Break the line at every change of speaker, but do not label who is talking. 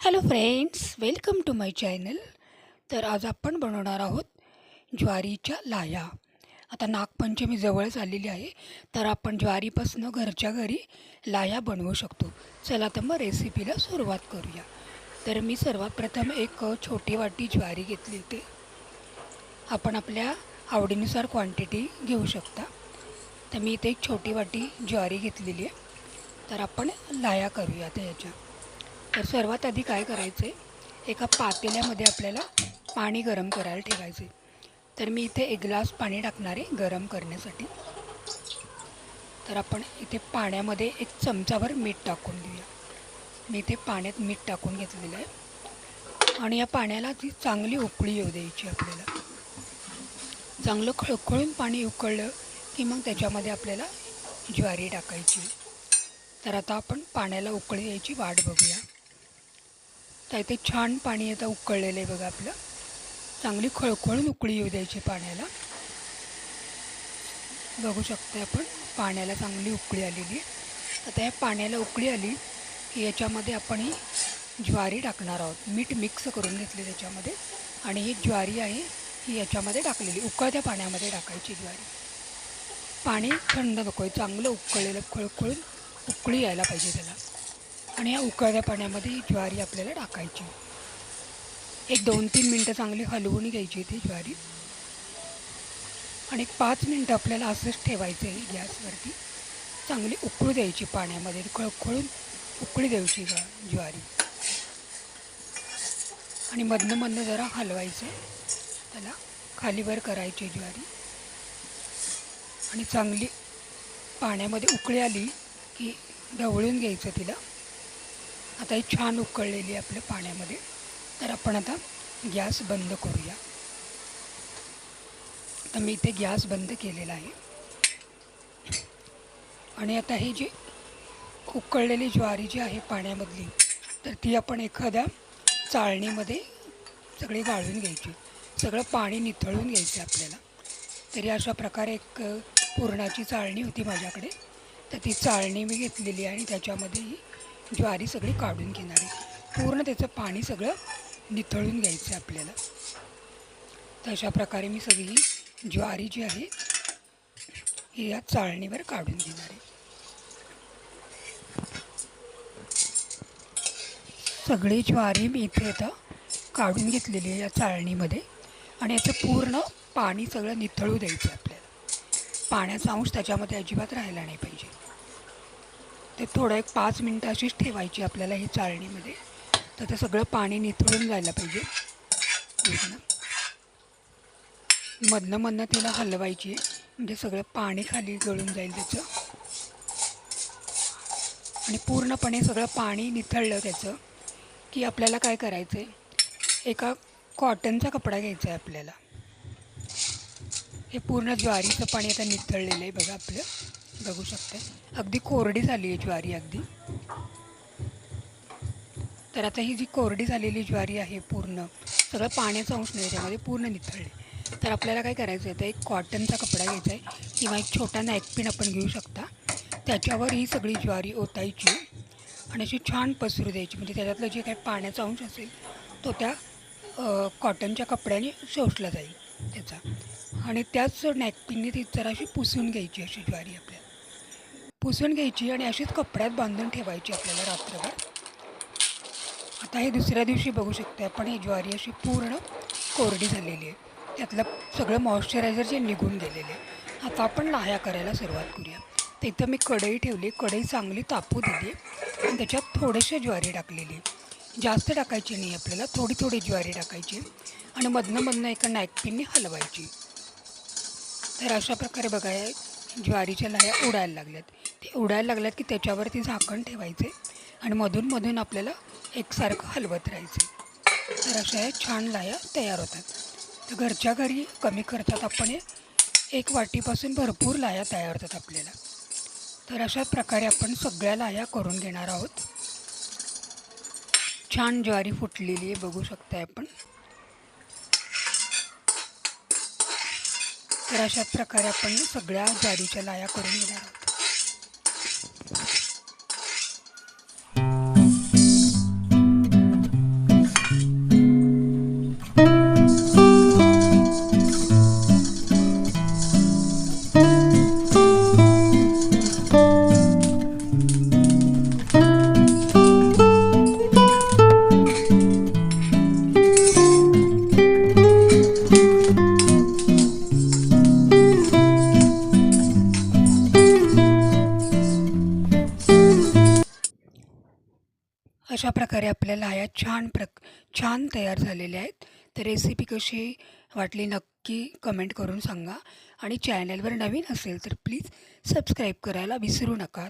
Hello friends welcome to my channel तर आज आपण बनवणार आहोत ज्वारीच्या लाया. आता नागपंचमी जवळच आलेली आहे तर आपण ज्वारीपासून घरच्या घरी लाया बनवू शकतो. चला तर मग रेसिपीला सुरुवात करूया. तर मी सर्वात प्रथम एक छोटी वाटी ज्वारी घेतली होती. आपण आपल्या आवडीनुसार क्वांटिटी घेऊ शकता. तर मी इथे एक छोटी वाटी ज्वारी घेतलेली आहे. तर आपण लाया करूया आता याच्या तर सर्वात आधी काय करायचं आहे एका पातेल्यामध्ये आपल्याला पाणी गरम करायला ठेवायचे तर मी इथे एक ग्लास पाणी टाकणार आहे गरम करण्यासाठी. तर आपण इथे पाण्यामध्ये एक चमचाभर मीठ टाकून देऊया मी इथे पाण्यात मीठ टाकून घेतलेलं आहे. आणि या पाण्याला ती चांगली उकळी येऊ द्यायची आपल्याला. चांगलं खळखळून पाणी उकळलं की मग त्याच्यामध्ये आपल्याला ज्वारी टाकायची. तर आता आपण पाण्याला उकळी यायची वाट बघूया. तर इथे छान पाणी आता उकळलेलं आहे बघा आपलं. चांगली खळखळून उकळी येऊ द्यायची पाण्याला. बघू शकतो आपण पाण्याला चांगली उकळी आलेली आता या पाण्याला उकळी आली की याच्यामध्ये आपण ही ज्वारी टाकणार आहोत. मीठ मिक्स करून घेतले त्याच्यामध्ये. आणि ही ज्वारी आहे ही याच्यामध्ये टाकलेली. उकळत्या पाण्यामध्ये टाकायची ज्वारी. पाणी थंड नको आहे चांगलं उकळलेलं खळखळून उकळी यायला पाहिजे त्याला. आणि या उकळत्या पाण्यामध्ये ही ज्वारी आपल्याला टाकायची. एक दोन तीन मिनटं चांगली हलवून घ्यायची ती ज्वारी. आणि एक पाच मिनटं आपल्याला असंच ठेवायचं आहे गॅसवरती. चांगली उकळू द्यायची पाण्यामध्ये खळखळून उकळी द्यायची ज्वारी. आणि मधनं मधनं जरा हलवायचं. त्याला खालीवर करायची ज्वारी. आणि चांगली पाण्यामध्ये उकळी आली की ढवळून घ्यायचं तिला. आता ही छान उकळलेली आहे आपल्या पाण्यामध्ये. तर आपण आता गॅस बंद करूया. तर मी इथे गॅस बंद केलेला आहे. आणि आता ही जी उकळलेली ज्वारी जी आहे पाण्यामधली तर ती आपण एखाद्या चाळणीमध्ये सगळी गाळून घ्यायची. सगळं पाणी निथळून घ्यायचं आपल्याला. तरी अशा प्रकारे एक पुरणाची चाळणी होती माझ्याकडे. तर ती चाळणी मी घेतलेली आहे आणि त्याच्यामध्ये ही ज्वारी सगळी काढून घेणार आहे पूर्ण त्याचं पाणी सगळं निथळून घ्यायचं आहे आपल्याला. तर अशा प्रकारे मी सगळी ज्वारी जी आहे ही या चाळणीवर काढून घेणार. आहे सगळी ज्वारी मी इथे आता काढून घेतलेली आहे या चाळणीमध्ये आणि याचं पूर्ण पाणी सगळं निथळू द्यायचं आहे आपल्याला. पाण्याचा अंश त्याच्यामध्ये अजिबात राहायला नाही पाहिजे. ते थोडं एक पाच मिनटं अशीच ठेवायची आपल्याला ही चाळणीमध्ये. तर ते सगळं पाणी निथळून जायला पाहिजे. मधनं मधनं तिला हलवायची म्हणजे सगळं पाणी खाली गळून जाईल त्याचं. आणि पूर्णपणे सगळं पाणी निथळलं त्याचं. की आपल्याला काय करायचं आहे एका कॉटनचा कपडा घ्यायचा आहे आपल्याला. हे पूर्ण ज्वारीचं पाणी आता निथळलेलं आहे बघा आपलं. बघू शकते. अगदी कोरडी झाली आहे ज्वारी अगदी. तर आता ही जी कोरडी झालेली ज्वारी आहे पूर्ण सगळं पाण्याचा अंश नाही त्यामध्ये पूर्ण निथळले. तर आपल्याला काय करायचं आहे तर एक कॉटनचा कपडा घ्यायचा आहे किंवा एक छोटा नॅकपिन आपण घेऊ शकता. त्याच्यावर ही सगळी ज्वारी ओतायची आणि अशी छान पसरू द्यायची. म्हणजे त्याच्यातलं जे काही पाण्याचा अंश असेल तो त्या कॉटनच्या कपड्याने शोषला जाईल त्याचा. आणि त्याच नॅकपिनने ती जराशी पुसून घ्यायची अशी ज्वारी आपल्याला. पुसून घ्यायची आणि अशीच कपड्यात बांधून ठेवायची आपल्याला रात्रभर. आता हे दुसऱ्या दिवशी बघू शकते आपण ही ज्वारी अशी पूर्ण कोरडी झालेली आहे. त्यातलं सगळं मॉइश्चरायझर जे निघून गेलेले आहे. आता आपण लाह्या करायला सुरुवात करूया. तर इथं मी कढई ठेवली कढई चांगली तापू दिली आणि त्याच्यात थोडेसे ज्वारी टाकलेली जास्त टाकायची नाही आपल्याला थोडी थोडी ज्वारी टाकायची आणि मधनं मधनं एका नॅकपिनने हलवायची. तर अशा प्रकारे बघा ज्वारीच्या लाह्या उडायला लागल्यात. ते उडायला लागल्यात की त्याच्यावरती झाकण ठेवायचे आणि मधून मधून आपल्याला एकसारखं हलवत राहायचे. तर अशा हे छान लाया तयार होतात. तर घरच्या घरी कमी खर्चात आपण हे एक वाटीपासून भरपूर लाया तयार होतात आपल्याला. तर अशा प्रकारे आपण सगळ्या लाया करून घेणार आहोत. छान ज्वारी फुटलेली आहे बघू शकताय आपण. तर अशा प्रकारे आपण सगळ्या ज्वारीच्या लाया करून घेणार आहोत. अशा प्रकारे आपल्याला ह्या छान प्रक छान तयार झालेल्या आहेत तर रेसिपी कशी वाटली नक्की कमेंट करून सांगा. आणि चॅनलवर नवीन असेल तर प्लीज सबस्क्राईब करायला विसरू नका.